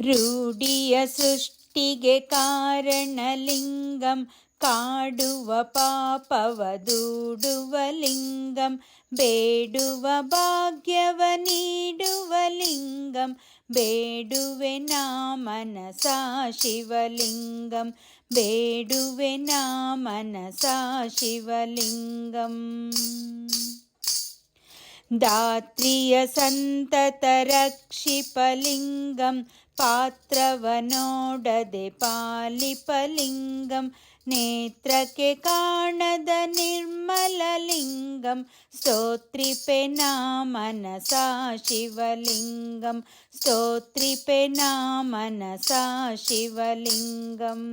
ರೂಢಿಯ ಸೃಷ್ಟಿಗೆ ಕಾರಣಲಿಂಗಂ ಕಾಡುವ ಪಾಪವ ದೂಡುವ ಲಿಂಗಂ ಬೇಡುವ ಭಾಗ್ಯವ ನೀಡುವ ಲಿಂಗಂ ಬೇಡುವೆ ನಾ ಮನಸಾ ಶಿವಲಿಂಗಂ ಬೇಡುವೆ ನಾ ಮನಸಾ ಶಿವಲಿಂಗಂ दात्रिय सन्ततरक्षिपलिङ्गं ಪಾತ್ರವನೋಡದೆ ಪಾಲಿಪಲಿಂಗಂ ನೇತ್ರಕ್ಕೆ ಕಾಣದ ನಿರ್ಮಲಲಿಂಗಂ ಸ್ತೋತ್ರಿಪೆ ನಾ ಮನಸಾ ಶಿವಲಿಂಗಂ ಸ್ತೋತ್ರಿಪೆ ನಾ ಮನಸಾ ಶಿವಲಿಂಗಂ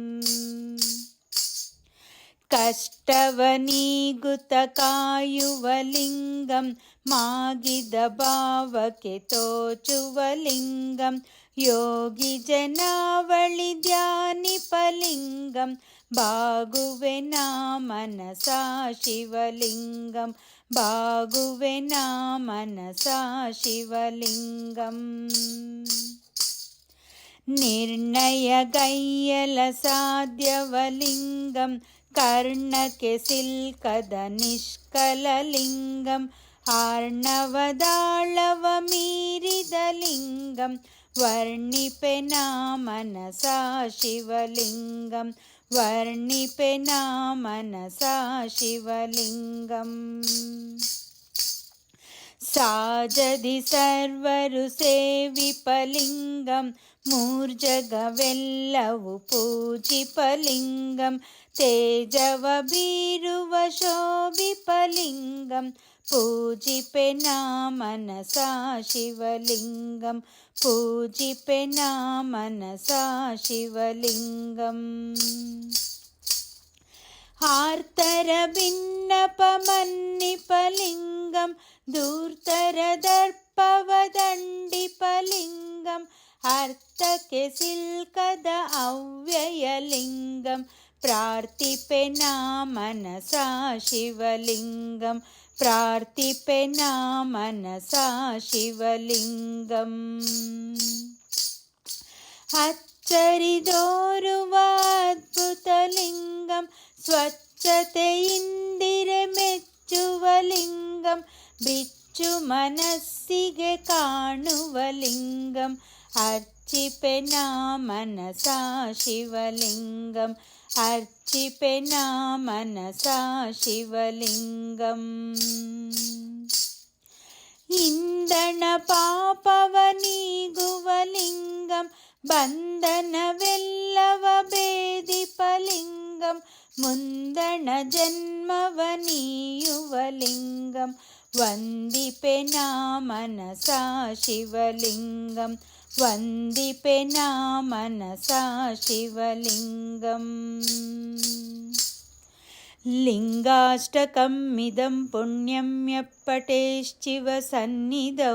ಕಷ್ಟವ ನೀಗುತ ಕಾಯುವ ಲಿಂಗಂ ಮಾಗಿದ ಭಾವಕ್ಕೆ ತೋಚುವ ಲಿಂಗಂ ಯೋಗಿ ಜನಾವಳಿ ಧ್ಯಾನಿಪಲಿಂಗಂ ಬಾಗುವೆ ನಾ ಮನಸಾ ಶಿವಲಿಂಗಂ ಬಾಗುವೆ ನಾ ಮನಸಾ ಶಿವಲಿಂಗಂ ನಿರ್ಣಯಗೈಯಲ ಸಾಧ್ಯವಲಿಂಗಂ ಕರ್ಣಕ್ಕೆ ಸಿಲ್ಕದ ನಿಷ್ಕಲಲಿಂಗಂ ಆರ್ಣವದಾಳವ ಮೀರಿದ ಲಿಂಗಂ शिवलिङ्गं वर्णिपेना मनसा शिवलिङ्गं वर्णिपेना मनसा शिवलिङ्गम् साजदि सर्वरु सेविपलिङ्गं मूर्जगवेल्लवु पूजिपलिङ्गं तेजव बीरुव शोभिपलिङ्गम् பூஜிப்பே மனசா சிவலிங்கம். பூஜிப்பே மனசா சிவலிங்கம். ஆர்த்தர விண்ணபமன்னிபலிங்கம் தூர்த்தர ದರ್ಪವದಂಡಿಪಲಿಂಗಂ ಅರ್ಥಕ್ಕೆ ಸಿಲ್ಕದ ಅವ್ಯಯಲಿಂಗಂ പ്രാർത്ഥിപ്പെനാ മനസാ ശിവലിംഗം. പ്രാർത്ഥിപ്പെനാ മനസാ ശിവലിംഗം. അച്ചരിതോരുവ അത്ഭുതലിംഗം ಸ್ವಚ್ಛತೆಯಿಂದಿರೆ ಮೆಚ್ಚುವ ಲಿಂಗಂ ಬಿಚ್ಚು ಮನಸ್ಸಿಗೆ ಕಾಣುವ అర్చిపెనా మనసా శివలింగం. ఇందణ పాపవని గువలింగం బంధన వెల్లవ భేదిపలింగం ముందణ జన్మవనీయువలింగం వందిపెనా మనసా శివలింగం. వందిపెనా మనసా శివలింగం. లింగాష్టకమిదం పుణ్యమ్యప్పటేశ్చివ సన్నిధౌ.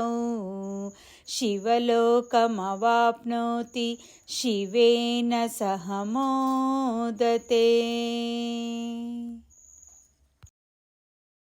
శివలోకమవాప్నోతి శివేన సహ మోదతే